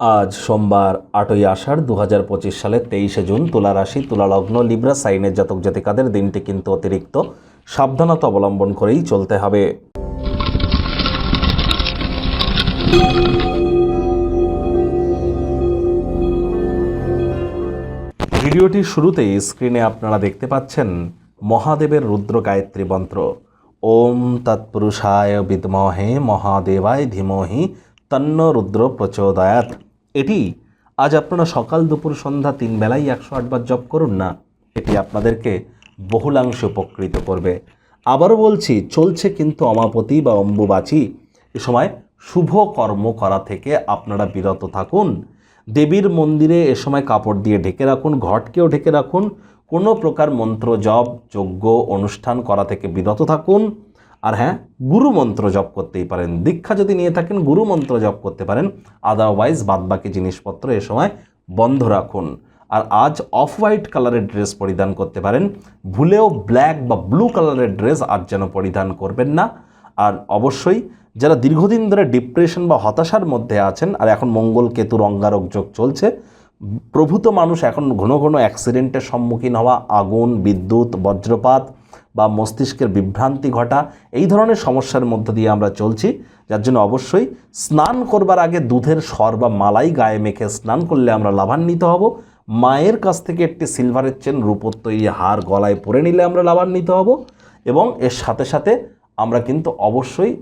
আজ সোমবার আটই আষাঢ় দু হাজার পঁচিশ সালের তেইশে জুন তুলা রাশি, তুলা লগ্ন, লিব্রা, সাইনের জাতক জাতিকাদের দিনটি কিন্তু অতিরিক্ত। সাবধানতা অবলম্বন করেই চলতে হবে। ভিডিওটির শুরুতেই স্ক্রিনে আপনারা দেখতে পাচ্ছেন মহাদেবের রুদ্র গায়ত্রী মন্ত্র। ওম তৎপুরুষায় বিদ্মহে মহাদেবায় ধীমহি তন্ন রুদ্র প্রচোদয়াত এটি আজ আপনারা সকাল দুপুর সন্ধ্যা তিন বেলায় একশো আটবার জপ করুন না, এটি আপনাদেরকে বহুলাংশে উপকৃত করবে। আবারও বলছি, চলছে কিন্তু অমাপতি বা অম্বুবাচী। এ সময় শুভ কর্ম করা থেকে আপনারা বিরত থাকুন। দেবীর মন্দিরে এ সময় কাপড় দিয়ে ঢেকে রাখুন, ঘটকেও ঢেকে রাখুন। কোনো প্রকার মন্ত্র জপ, যজ্ঞ, অনুষ্ঠান করা থেকে বিরত থাকুন। আর হ্যাঁ গুরু মন্ত্র জপ করতেই পারেন। দীক্ষা যদি নিয়ে থাকেন, গুরু মন্ত্র জপ করতে পারেন। আদারওয়াইজ বাদবাকি জিনিসপত্র এ সময় বন্ধ রাখুন। আর আজ অফ হোয়াইট কালারের ড্রেস পরিধান করতে পারেন। ভুলেও ব্ল্যাক বা ব্লু কালারের ড্রেস আজ যেন পরিধান করবেন না। আর অবশ্যই, যারা দীর্ঘদিন ধরে ডিপ্রেশন বা হতাশার মধ্যে আছেন, আর এখন মঙ্গল কেতুর অঙ্গারক যোগ চলছে, প্রভূত মানুষ এখন ঘন ঘন অ্যাক্সিডেন্টের সম্মুখীন হওয়া, আগুন, বিদ্যুৎ, বজ্রপাত বা মস্তিষ্কের বিভ্রান্তি ঘটা, এই ধরনের সমস্যার মধ্য দিয়ে আমরা চলছি। যার জন্য অবশ্যই স্নান করবার আগে দুধের সর বা মালাই গায়ে মেখে স্নান করলে আমরা লাভান্বিত হব। মায়ের কাছ থেকে একটি সিলভারের চেন রূপোর তৈরি হার গলায় পরে নিলে আমরা লাভান্বিত হব এবং এর সাথে সাথে আমরা কিন্তু অবশ্যই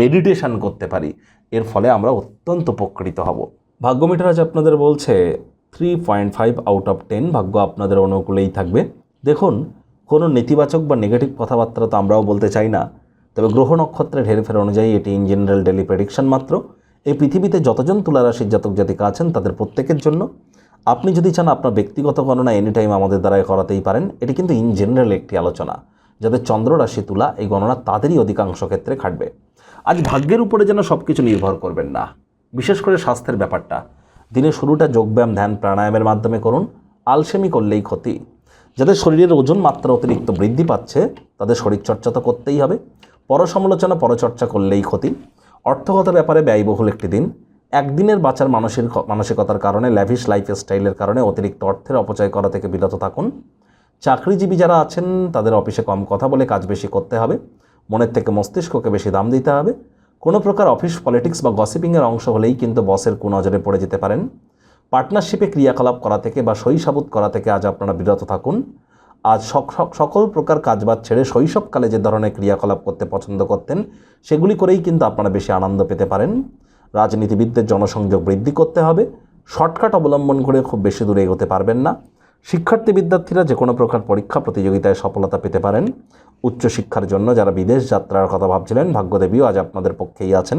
মেডিটেশন করতে পারি। এর ফলে আমরা অত্যন্ত উপকৃত হব। ভাগ্য মিটার আজ আপনাদের বলছে three point five out of ten ভাগ্য আপনাদের অনুকূলেই থাকবে। দেখুন কোনো নেতিবাচক বা নেগেটিভ কথাবার্তা তো আমরাও বলতে চাই না। তবে গ্রহ নক্ষত্রের হেরফের অনুযায়ী এটি ইন জেনারেল ডেলি প্রেডিকশন মাত্র। এই পৃথিবীতে যতজন তুলারাশির জাতক জাতিকা আছেন তাদের প্রত্যেকের জন্য। আপনি যদি চান আপনার ব্যক্তিগত গণনা এনি টাইম আমাদের দ্বারাই করাতেই পারেন, এটি কিন্তু ইন জেনারেল একটি আলোচনা, যাদের চন্দ্র রাশি তুলা এই গণনা তাদেরই অধিকাংশ ক্ষেত্রে খাটবে। আজ ভাগ্যের উপরে যেন সব কিছু নির্ভর করবেন না। বিশেষ করে স্বাস্থ্যের ব্যাপারটা। দিনের শুরুটা যোগব্যায়াম, ধ্যান, প্রাণায়ামের মাধ্যমে করুন। আলসেমি করলেই ক্ষতি। যাদের শরীরের ওজন মাত্রা অতিরিক্ত বৃদ্ধি পাচ্ছে, তাদের শরীরচর্চা তো করতেই হবে। পরসমালোচনা, পরচর্চা করলেই ক্ষতি। অর্থগত ব্যাপারে ব্যয়বহুল একটি দিন। একদিনের বাঁচার মানসিক মানসিকতার কারণে ল্যাভিশ লাইফ স্টাইলের কারণে অতিরিক্ত অর্থের অপচয় করা থেকে বিরত থাকুন। চাকরিজীবী যারা আছেন, তাদের অফিসে কম কথা বলে কাজ বেশি করতে হবে। মনের থেকে মস্তিষ্ককে বেশি দাম দিতে হবে। কোনো প্রকার অফিস পলিটিক্স বা গসিপিংয়ের অংশ হলেই কিন্তু বসের কুনজরে পড়ে যেতে পারেন। পার্টনারশিপে ক্রিয়াকলাপ করা থেকে বা শৈশাবুত করা থেকে আজ আপনারা বিরত থাকুন। আজ সকল প্রকার কাজবাজ ছেড়ে শৈশবকালে যে ধরনের ক্রিয়াকলাপ করতে পছন্দ করতেন, সেগুলি করেই কিন্তু আপনারা বেশি আনন্দ পেতে পারেন। রাজনীতিবিদদের জনসংযোগ বৃদ্ধি করতে হবে। শর্টকাট অবলম্বন করে খুব বেশি দূরে এগোতে পারবেন না। শিক্ষার্থী বিদ্যার্থীরা যে কোনো প্রকার পরীক্ষা প্রতিযোগিতায় সফলতা পেতে পারেন। উচ্চশিক্ষার জন্য যারা বিদেশ যাত্রার কথা ভাবছিলেন, ভাগ্যদেবীও আজ আপনাদের পক্ষেই আছেন।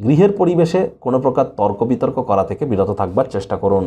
গৃহের পরিবেশে কোনো প্রকার তর্ক বিতর্ক করা থেকে বিরত থাকবার চেষ্টা করুন।